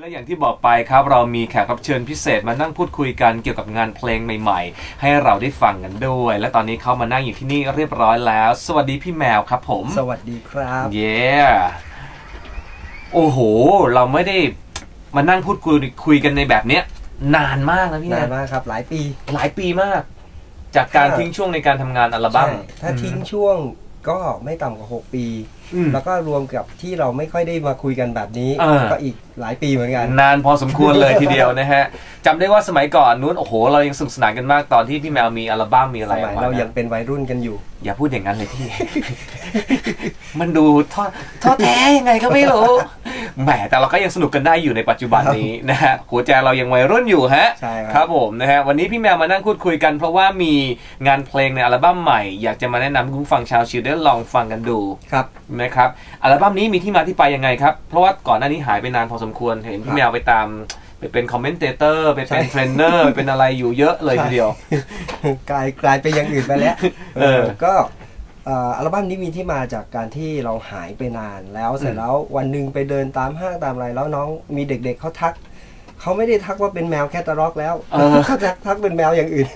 และอย่างที่บอกไปครับเรามีแขกรับเชิญพิเศษมานั่งพูดคุยกันเกี่ยวกับงานเพลงใหม่ๆ ให้เราได้ฟังกันด้วย และตอนนี้เขามานั่งอยู่ที่นี่เรียบร้อยแล้ว สวัสดีพี่แมวครับผมสวัสดีครับ เย้โอ้โห เราไม่ได้มานั่งพูดคุยคุยกันในแบบเนี้ย นานมากนะพี่นานนะมากครับ หลายปี หลายปีมาก จากการถ้าทิ้งช่วงในการทำงานอัลบั้มใช่ถ้าทิ้งช่วง ก็ไม่ต่ำกว่า 6 ปี อืม แล้วก็รวมกับที่เราไม่ค่อยได้มาคุยกันแบบนี้เออก็อีกหลายปีเหมือนกัน นานพอสมควรเลยทีเดียวนะฮะจำได้ว่าสมัยก่อนนู้นโอ้โห เรายังสนุกสนานกันมากตอนที่พี่แมวมีอัลบั้มมีอะไรสอมัอยกมาเรานะยังเป็นวัยรุ่นกันอยู่ อย่าพูดอย่างนั้นเลยพี่ มันดูท้อท้อแท้ยังไงก็ไม่รู้ แหม แต่เราก็ยังสนุกกันได้อยู่ในปัจจุบันนี้นะฮะ หัวใจเรายังวัยรุ่นอยู่ฮะ ใช่ครับครับผมนะฮะ วันนี้พี่แมวมานั่งพูดคุยกัน เพราะว่ามีงานเพลงในอัลบั้มใหม่ อยากจะมาแนะนำให้คุณผู้ฟังชาวชิลได้ลองฟังกันดู ครับนะครับ อัลบั้มนี้มีที่มาที่ไปยังไงครับ เพราะว่าก่อนหน้านี้หายไปนานพอสมควร เห็นพี่แมวไปตาม ไปเป็นคอมเมนเตเตอร์ไปเป็นใช่เทรนเนอร์ไปเป็นอะไรอยู่เยอะเลยทีเดียว กลายกลายไปอย่างอื่นไปแล้วเออก็เอ่ออัลบั้มนี้มีที่มาจากการที่เราหายไปนานแล้วเสร็จแล้ววันหนึ่งไปเดินตามห้างตามอะไรแล้วน้องมีเด็กๆเขาทักเขาไม่ได้ทักว่าเป็นแมวแคตตาล็อกแล้วเออเขาทักทักเป็นแมวอย่างอื่น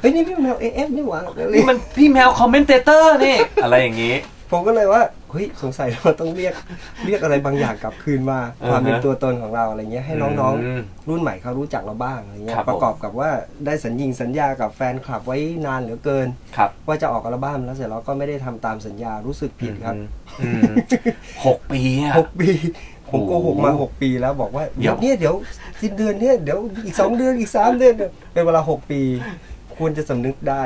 เฮ้ยนี่พี่แมวเอฟนี่หว่านี่มันพี่แมวคอมเมนเตเตอร์นี่อะไรอย่างนี้ ผมก็เลยว่าเฮ้ยสงสัยเราต้องเรียกเรียกอะไรบางอย่างกลับคืนมาอ่าฮะความเป็นตัวตนของเราอะไรเงี้ยให้น้องอืมๆรุ่นใหม่เขารู้จักเราบ้างอะไรเงี้ครัยบผมประกอบกับว่าได้สัญญิงสัญญากับแฟนคลับไว้นานเหลือเกินครับว่าจะออกอัลบั้มแล้วเสร็จแล้วก็ไม่ได้ทำตามสัญญารู้สึกผิดครับอืมหกปีอะหกปีผมโกหกมาโอ้โหหกปีแล้วบอกว่าเดี๋เดี๋ยยววเนี่ยเดี๋ยวสิ้นเดือนเนี่ยเดี๋ยวอีกสองเดือนอีกสามเดือนเนี่ยเป็นเวลาหกปี ควรจะสำนึกได้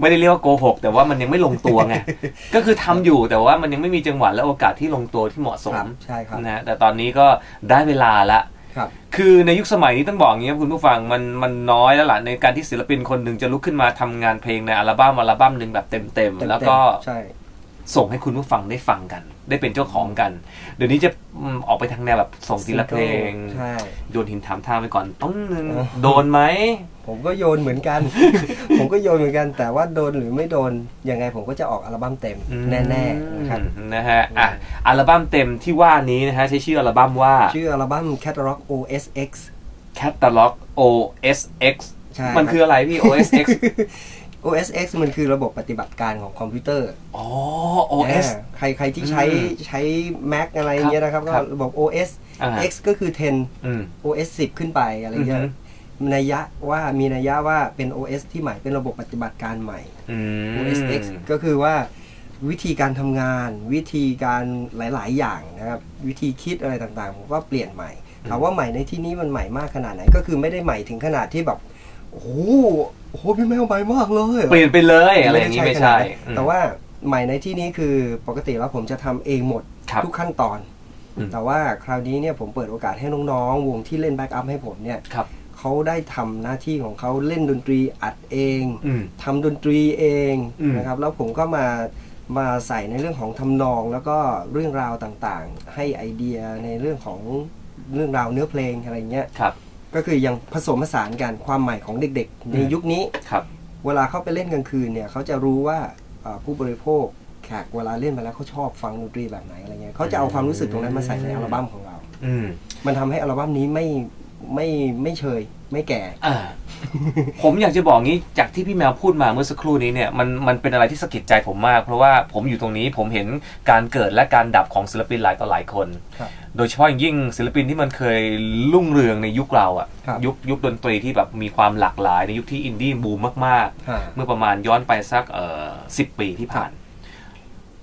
ไม่ได้เรียกว่าโกหก แต่ว่ามันยังไม่ลงตัวไงก็คือทำอยู่แต่ว่ามันยังไม่มีจังหวะและโอกาสที่ลงตัวที่เหมาะสมครับใช่ครับนะฮะแต่ตอนนี้ก็ได้เวลาละครับคือในยุคสมัยนี้ต้องบอกอย่างนี้ครับคุณผู้ฟังมันมันน้อยแล้วล่ะในการที่ศิลปินคนหนึ่งจะลุกขึ้นมาทำงานเพลงในอัลบั้มอัลบั้มหนึ่งแบบเต็มเต็มๆๆแล้วก็ใช่ ส่งให้คุณผู้ฟังได้ฟังกัน ได้เป็นเจ้าของกัน เดี๋ยวนี้จะอืมออกไปทางแนวแบบส่งทีละเพลงใช่โยนหินถามทางไปก่อนต้องนึงเออโดนไหมผมก็โยนเหมือนกัน ผมก็โยนเหมือนกัน แต่ว่าโดนหรือไม่โดนยังไงผมก็จะออกอัลบั้มเต็มอืมแน่ๆนะครับนะฮะอะอัลบั้มเต็มที่ว่านี้นะฮะใช้ชื่ออัลบั้มว่า ชื่ออัลบั้ม Catalog OSX Catalog OSX ใช่มันคืออะไรพี่ OSX OSX มันคือระบบปฏิบัติการของคอมพิวเตอร์ อ๋อ OS อ่าใครใครที่ใช้อืมใช้ Mac อะไรอย่างเงี้ยนะครับคก็รับระบบ OS อ่า X ก็คืออืม10 OS 10 ขึ้นไปอะไรเงี้ยอือฮึนัยยะว่ามีนัยยะว่าเป็น OS ที่ใหม่เป็นระบบปฏิบัติการใหม่อืม OSX ก็คือว่าวิธีการทำงาน วิธีการหลาย ๆ อย่างนะครับวิธีคิดอะไรต่างๆผมว่าเปลี่ยนใหม่ถามว่าใหม่ในที่นี้มันใหม่มากขนาดไหนก็คือไม่ได้ใหม่ถึงขนาดที่แบบ โอ้โหโอ้โหพี่แมวใหม่มากเลยเปลี่ยนไปเลยอะไรอย่างนี้ไม่ใช่ขนาดนั้นแต่ว่าใหม่ในที่นี้คือปกติแล้วผมจะทำเองหมดครับทุกขั้นตอนอืมแต่ว่าคราวนี้เนี่ยผมเปิดโอกาสให้น้องๆ วงที่เล่นแบ็กอัพให้ผมเนี่ยครับเขาได้ทำหน้าที่ของเขาเล่นดนตรีอัดเองอืมทำดนตรีเองอืมนะครับ แล้วผมก็มามาใส่ในเรื่องของทำนองแล้วก็เรื่องราวต่างๆ ให้ไอเดียในเรื่องของเรื่องราวเนื้อเพลงอะไรเงี้ยครับ ก็คือยังผสมผสานกันความใหม่ของเด็กๆ ในอืมยุคนี้ครับ เวลาเขาไปเล่นกลางคืนเนี่ยเขาจะรู้ว่าเอ่อผู้บริโภคแขกเวลาเล่นไปแล้วเขาชอบฟังดนตรีแบบไหนอะไรเงี้ยเขาจะเอาความรู้สึกตรงนั้นมาใส่ในอัลบั้มของเรา อืมมันทำให้อัลบั้มนี้ไม่ไม่ไม่เชย ไม่แก่อ่าผมอยากจะบอกงี้จากที่พี่แมวพูดมาเมื่อสักครู่นี้เนี่ยมันมันเป็นอะไรที่สะกิดใจผมมาก เพราะว่าผมอยู่ตรงนี้ผมเห็นการเกิดและการดับของศิลปินหลายต่อหลายคนครับโดยเฉพาะอย่างยิ่งศิลปินที่มันเคยรุ่งเรืองในยุคเราอะครับยุคยุคดนตรีที่แบบมีความหลากหลาย ในยุคที่อินดี้บูมมากฮะๆเมื่อประมาณย้อนไปสักเอ่อสิบปีที่ผ่าน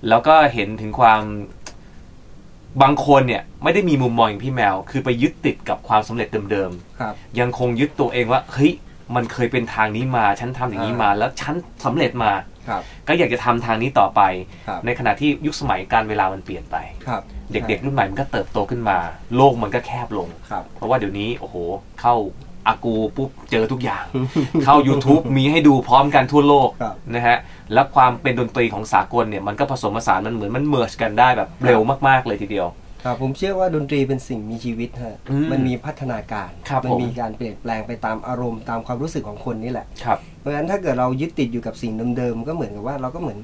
แล้วก็เห็นถึงความ บางคนเนี่ยไม่ได้มีมุมมองอย่างพี่แมว คือไปยึดติดกับความสำเร็จเดิมๆครับยังคงยึดตัวเองว่าเฮ้ยมันเคยเป็นทางนี้มา ฉันทำอย่างนี้มา แล้วฉันสำเร็จมา ครับ ก็อยากจะทำทางนี้ต่อไป ครับ ในขณะที่ยุคสมัยการเวลามันเปลี่ยนไป ครับเด็กๆรุ่นใหม่มันก็เติบโตขึ้นมา โลกมันก็แคบลง ครับ เพราะว่าเดี๋ยวนี้โอ้โหเข้า อากูปุ๊บเจอทุกอย่าง เข้า YouTube มีให้ดูพร้อมกันทั่วโลกครับนะฮะแล้วความเป็นดนตรีของสากลเนี่ยมันก็ผสมผสานมันเหมือนมันเมิร์ชกันได้แบบเร็วมากๆเลยทีเดียวครับผมเชื่อว่าดนตรีเป็นสิ่งมีชีวิตฮะอืมมันมีพัฒนาการครับมัผมมีการเปลี่ยนแปลงไปตามอารมณ์ตามความรู้สึกของคนนี่แหละครับเพราะฉะนั้นถ้าเกิดเรายึดติดอยู่กับสิ่งเดิมๆก็เหมือนกับว่าเราก็เหมือน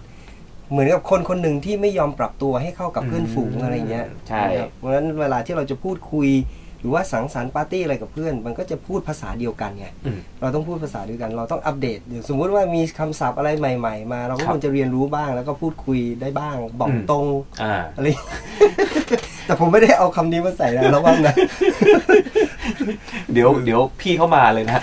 เหมือนกับคนคนหนึ่งที่ไม่ยอมปรับตัวให้เข้ากับเพื่อนฝูงอะไรเงี้ยใช่นะครับเพราะฉะนั้นเวลาที่เราจะพูดคุย รือว่าสังสรรค์ปาร์ตี้อะไรกับเพื่อน มันก็จะพูดภาษาเดียวกันไงอืมเราต้องพูดภาษาเดียวกัน เราต้องอัปเดตอย่างสมมุติว่ามีคำศัพท์อะไรใหม่ ๆ มา เราก็ครับควรจะเรียนรู้บ้างแล้วก็พูดคุยได้บ้าง บอกอืมตรงอ่าอะไรแต่ผมไม่ได้เอาคำนี้มาใส่นะระวังนะเดี๋ยวเดี๋ยวพี่เข้ามาเลยนะ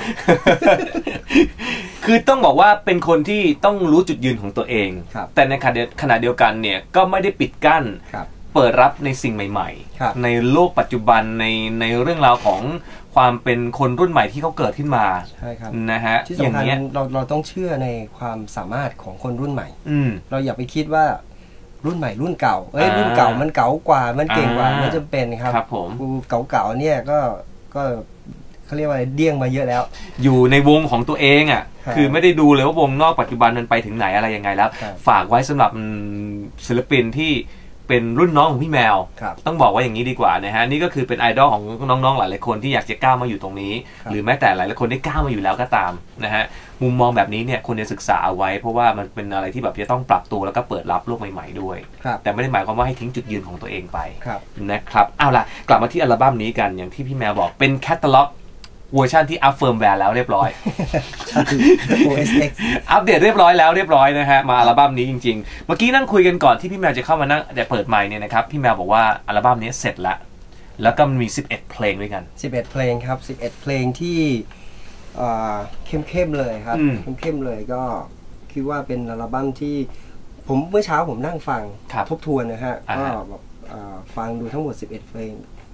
คือต้องบอกว่าเป็นคนที่ต้องรู้จุดยืนของตัวเองครับแต่ในขณะเดียวขณะเดียวกันเนี่ยก็ไม่ได้ปิดกั้นครับ เปิดรับในสิ่งใหม่ครับในโลกปัจจุบันในในเรื่องราวของความเป็นคนรุ่นใหม่ที่เขาเกิดขึ้นมาใช่ครับนะฮะที่อย่างสำคัญเงี้ยเราเราต้องเชื่อในความสามารถของคนรุ่นใหม่ อืมเราอย่าไปคิดว่ารุ่นใหม่รุ่นเก่าเอ้ยอ่ารุ่นเก่ามันเก่ากว่ามันเก่งกว่าอ่าไม่จำเป็นครับครับผมกูเก่าๆเนี่ยก็ก็เขาเรียกว่าอะไรเดี้ยงมาเยอะแล้ว อยู่ในวงของตัวเองอะครับคือไม่ได้ดูเลยว่าวงนอกปัจจุบันมันไปถึงไหนอะไรยังไงแล้วครับฝากไว้สำหรับอืมศิลปินที่ เป็นรุ่นน้องของพี่แมว ครับต้องบอกว่าอย่างนี้ดีกว่านะฮะนี่ก็คือเป็นไอดอลของน้องๆหลายๆคนที่อยากจะก้าวมาอยู่ตรงนี้ครับหรือแม้แต่หลายๆคนได้ก้าวมาอยู่แล้วก็ตามนะฮะมุมมองแบบนี้เนี่ยควรจะศึกษาเอาไว้ เพราะว่ามันเป็นอะไรที่แบบจะต้องปรับตัวแล้วก็เปิดรับโลกใหม่ๆด้วย ครับ แต่ไม่ได้หมายความว่าให้ทิ้งจุดยืนของตัวเองไปครับ นะครับเอาล่ะกลับมาที่อัลบั้มนี้กันอย่างที่พี่แมวบอกเป็นแคตตาล็อก เวอร์ชันที่อัพเฟิร์มแวร์แล้วเรียบร้อย OSX อัปเดตเรียบร้อยแล้วเรียบร้อยนะฮะ มาอัลบั้มนี้จริง ๆ เมื่อกี้นั่งคุยกันก่อนที่พี่แมวจะเข้ามานั่งแต่เปิดไมค์เนี่ยนะครับ พี่แมวบอกว่าอัลบั้มนี้เสร็จแล้วแล้วก็มี 11 เพลงด้วยกัน 11 เพลงครับ 11 เพลงที่เอ่อเข้มๆเลยครับอืมเข้มๆเลยก็คิดว่าเป็นอัลบั้มที่ผมเมื่อเช้าผมนั่งฟังครับทบทวนนะฮะอ่าก็ฮะแบบเอ่อฟังดูทั้งหมด 11 เพลง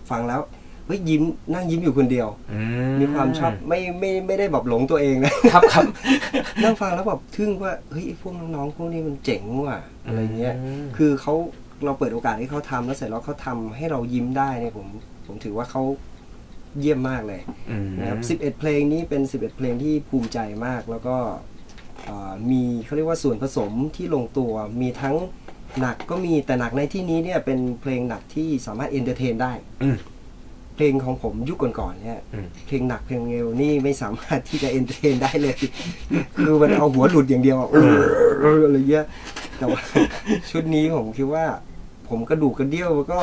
ฟังแล้ว เฮ้ยยิ้มนั่งยิ้มอยู่คนเดียวอืมีความชอบไม่ไม่ไม่ได้แบบหลงตัวเองนะครับครับนั่งฟังแล้วแบบทึ่งว่าเฮ้ยพวกน้องๆพวกนี้มันเจ๋งว่ะอะไรเงี้ยอืมคือเขาเราเปิดโอกาสให้เขาทำแล้วเสร็จแล้วเขาทำให้เรายิ้มได้เนี่ยผมผมถือว่าเขาเยี่ยมมากเลยอืมนะครับ11เพลงนี้เป็น11เพลงที่ภูมิใจมากแล้วก็เอ่อมีเขาเรียกว่าส่วนผสมที่ลงตัวมีทั้งหนักก็มีแต่หนักในที่นี้เนี่ยเป็นเพลงหนักที่สามารถเอนเตอร์เทนได้อืม เพลงของผมยุคก่อนๆเนี่ยอืมเพลงหนักเพลงเร็วนี่ไม่สามารถที่จะเอนเตอร์เทนได้เลย คือมันเอาหัวหลุดอย่างเดียวอะเอออะไรเงี้ยแต่ว่าชุดนี้ผมคิดว่า ผมกระดูกกระเดี่ยวก็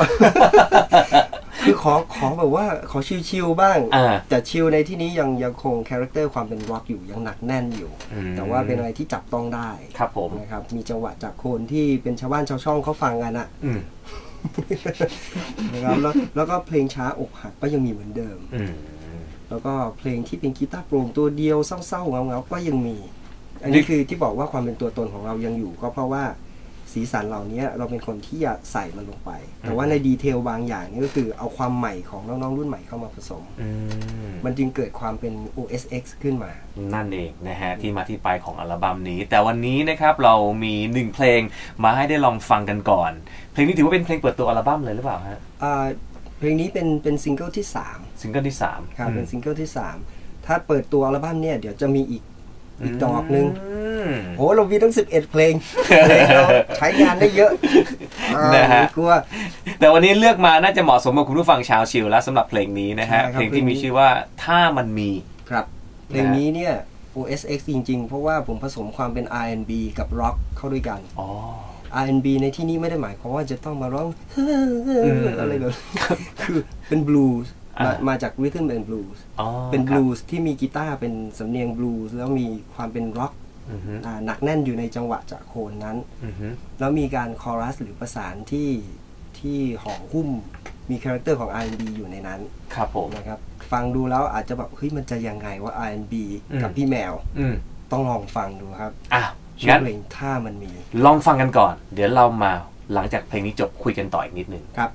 คือขอขอแบบว่าขอชิลๆบ้างอ่าแต่ชิลในที่นี้ยังยังคงคาแรคเตอร์ความเป็นร็อกอยู่ยังหนักแน่นอยู่อืมแต่ว่าเป็นอะไรที่จับต้องได้ครับผมนะครับ มีจังหวะจากโคนที่เป็นชาวบ้านชาวช่องเขาฟังกันอะอืม นะครับแล้วแล้วก็เพลงช้าอกหักก็ยังมีเหมือนเดิมอืมแล้วก็เพลงที่เป็นกีตาร์โปร่งตัวเดียวเศร้าๆเงาๆก็ยังมี อันนี้คือที่บอกว่าความเป็นตัวตนของเรายังอยู่ ก็เพราะว่า สีสันเหล่านี้เราเป็นคนที่อยากใส่มันลงไป แต่ว่าในดีเทลบางอย่างนี่ก็คือเอาความใหม่ของน้องๆรุ่นใหม่เข้ามาผสมอืมมันจึงเกิดความเป็น OSX ขึ้นมา นั่นเองนะฮะ ที่มาที่ไปของอัลบั้มนี้ แต่วันนี้นะครับเรามีหนึ่งเพลงมาให้ได้ลองฟังกันก่อน เพลงนี้ถือว่าเป็นเพลงเปิดตัวอัลบั้มเลยหรือเปล่าฮะอ่าเพลงนี้เป็นเป็นซิงเกิลที่สามซิงเกิลที่สามครับเป็นซิงเกิลที่สามถ้าเปิดตัวอัลบั้มเนี่ยเดี๋ยวจะมีอีกอีกดอกหนึ่งม โหเรามีตั้ง 11 เพลงเพลงเราใช้งานได้เยอะอ่านะฮะไม่กลัวแต่วันนี้เลือกมาน่าจะเหมาะสมกับคุณผู้ฟังชาวชิลแล้วสำหรับเพลงนี้นะฮะใช่ครับเพลงที่เพลงนี้มีชื่อว่าถ้ามันมีครับเพลงนี้เนี่ย OSX จริง ๆ เพราะว่าผมผสมความเป็น R&B กับ Rock เข้าด้วยกันอ๋อ R&B ในที่นี้ไม่ได้หมายความว่าจะต้องมาร้องมอะไรแบบคือเป็นบลูส์อ่ามามาจาก Rhythm and Blues อ๋อเป็นคบรับลูส์ที่มีกีตาร์เป็นสำเนียงบลูส์แล้วมีความเป็นร็อกอือฮึอ่า หนักแน่นอยู่ในจังหวะจากโคนนั้นอือฮึแล้วมีการคอรัสหรือประสานที่ที่ห่อหุ้มมีคาแรคเตอร์ของ R&B อยู่ในนั้น ครับผมนะครับ ฟังดูแล้วอาจจะแบบเฮ้ยมันจะยังไงว่า R&B อืมกับพี่แมวอืมต้องลองฟังดูครับอะชื่งั้อนเพลงถ้ามันมี ลองฟังกันก่อน เดี๋ยวเรามาหลังจากเพลงนี้จบคุยกันต่ออีกนิดนึงครับ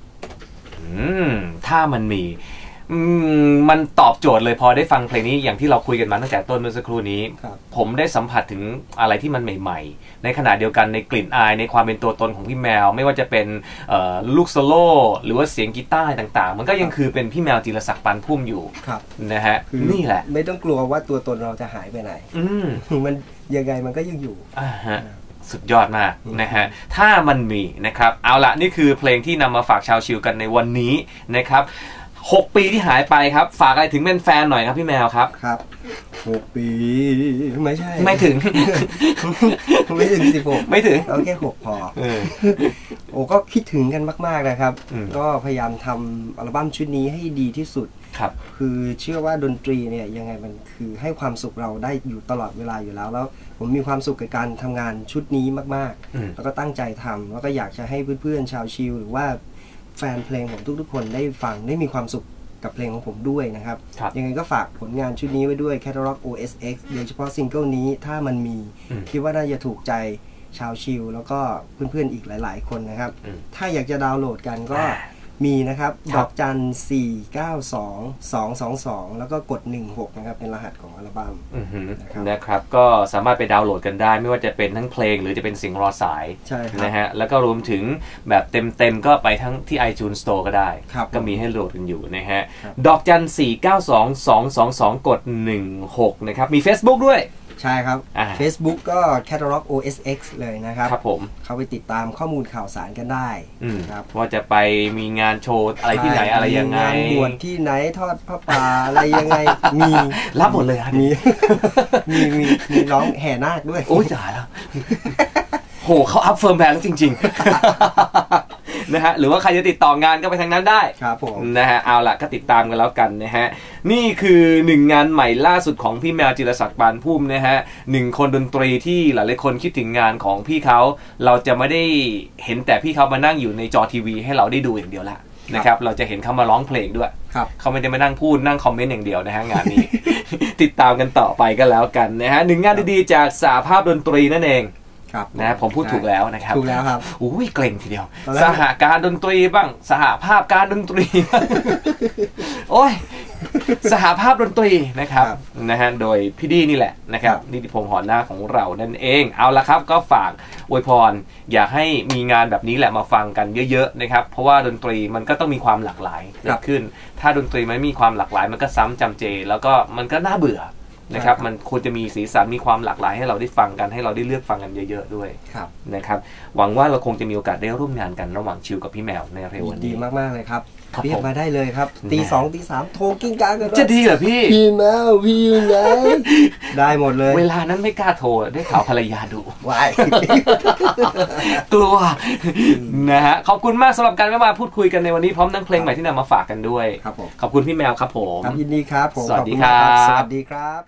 อืมถ้ามันมี อืมมันตอบโจทย์เลยพอได้ฟังเพลงนี้อย่างที่เราคุยกันมาตั้งแต่ต้นเมื่อสักครู่นี้ ครับ ผมได้สัมผัสถึงอะไรที่มันใหม่ ๆ ในขณะเดียวกันในกลิ่นอายในความเป็นตัวตนของพี่แมว ไม่ว่าจะเป็นเอ่อลูกโซโล่หรือว่าเสียงกีตาร์ต่าง ๆ มันก็ยังคือเป็นพี่แมวจิรศักดิ์ปันพุ่มอยู่ครับ นะฮะคือนี่แหละ ไม่ต้องกลัวว่าตัวตนเราจะหายไปไหน อืมมันยังไงมันก็ยังอยู่ อ่าฮะสุดยอดมากนะฮะถ้ามันมีนะครับ เอาละนี่คือเพลงที่นำมาฝากชาวชิวกันในวันนี้นะครับ หกปีที่หายไปครับ ฝากอะไรถึงแฟนๆหน่อยครับพี่แมวครับ ครับหกปี ไม่ใช่ ไม่ถึง ไม่ถึงสิบหกไม่ถึงเอาแค่หกพอเออโอ้ก็คิดถึงกันมาก ๆนะครับ อืม ก็พยายามทำอัลบั้มชุดนี้ให้ดีที่สุด ครับ คือเชื่อว่าดนตรีเนี่ยยังไงมันคือให้ความสุขเราได้อยู่ตลอดเวลาอยู่แล้ว แล้วผมมีความสุขกับการทำงานชุดนี้มากอืม ๆ แล้วก็ตั้งใจทำแล้วก็อยากจะให้เพื่อนๆชาวชิลหรือว่าแฟนเพลงของทุกๆ คนได้ฟังได้มีความสุขกับเพลงของผมด้วยนะครับครับ ยังไงก็ฝากผลงานชุดนี้ไว้ด้วย Catalog OSX โดยเฉพาะซิงเกิลนี้ถ้ามันมีอืมคิดว่าน่าจะถูกใจชาวชิลแล้วก็เพื่อนๆอีกหลาย ๆ คนนะครับอืมถ้าอยากจะดาวน์โหลดกันก็อ่า มีนะครับครัดบอกจัน4 9 2 2 2 2แล้วก็กด16นะครับ เป็นรหัสของอัลบั้มอือหือนะครับนะครับ ก็สามารถไปดาวน์โหลดกันได้ ไม่ว่าจะเป็นทั้งเพลงหรือจะเป็นเสียงรอสายใช่ครับนะฮะ แล้วก็รวมถึงแบบเต็มๆ ก็ไปทั้งที่ iTunes Store ก็ได้ครับก็มีให้โหลดกันอยู่นะฮะครับดอกจัน4 9 2 2 2 2กด16นะครับ มี Facebook ด้วย ใช่ครับ อ่า Facebook ก็ Catalog OSX เลยนะครับ ครับผมเข้าไปติดตามข้อมูลข่าวสารกันได้อืมครับว่าจะไปมีงานโชว์อะไรที่ไหนอะไรยังไง มีงานบวชที่ไหนทอดพระป่าอะไรยังไง มี รับหมดเลยครับมี มีมีมีร้องแห่นาคด้วย โอ้ยตายแล้ว โหเขาอัพเฟิร์มแวร์แล้วจริงๆ นะฮะหรือว่าใครจะติดต่องานก็ไปทางนั้นได้ครับผมนะฮะเอาล่ะก็ติดตามกันแล้วกันนะฮะนี่คือหนึ่งงานใหม่ล่าสุดของพี่แมวจิรศักดิ์ปานพุ่มนะฮะหนึ่งคนดนตรีที่หลายๆคนคิดถึงงานของพี่เขาเราจะไม่ได้เห็นแต่พี่เขามานั่งอยู่ในจอทีวี ให้เราได้ดูอย่างเดียวละนะครับเราจะเห็นเขามาร้องเพลงด้วยครับเขาไม่ได้มานั่งพูดนั่งคอมเมนต์อย่างเดียวนะฮะงานนี้ ติดตามกันต่อไปก็แล้วกันนะฮะหนึ่งงานดีๆจากสาภาพดนตรีนั่นเอง ครับนะฮะผมพูดถูกแล้วนะครับถูกแล้วครับอุ้ยเกรงทีเดียวตอนแรกสหการดนตรีบ้าง สหภาพการดนตรีบ้างโอ้ยสหภาพดนตรีนะครับครับนะฮะโดยพี่ดีนี่แหละนะครับครับนิติพงษ์หอหน้าของเรานั่นเอง เอาละครับก็ฝากอวยพร อยากให้มีงานแบบนี้แหละมาฟังกันเยอะๆนะครับเพราะว่าดนตรีมันก็ต้องมีความหลากหลายเกิดขึ้น ถ้าดนตรีมันไม่มีความหลากหลาย มันก็ซ้ำจำเจ แล้วก็มันก็น่าเบื่อ นะครับใช่ครับ มันควรจะมีสีสันมีความหลากหลายให้เราได้ฟังกันให้เราได้เลือกฟังกันเยอะๆด้วยครับนะครับ หวังว่าเราคงจะมีโอกาสได้ร่วมงานกันระหว่างชิวกับพี่แมวในเร็วยิวันนดีนี้มากๆเลยครับครับเรียผกมมาได้เลยครับตีแน่สองตีสามโทรกิ้งกลางกันจะดีเหรอพี่พี่แมวพี่อยู่ไหนได้หมดเลย เวลานั้นไม่กล้าโทรได้ข่าวภรรยาดูวายกลัวนะฮะขอบคุณมากสำหรับการแวะมาพูดคุยกันในวันนี้พร้อมทั้งเพลงใหม่ที่นำมาฝากกันด้วยครับผมขอบคุณพี่แมวครับผมครับยินดีครับผมสวัสดีขอบณมากครับสวัสดีครับ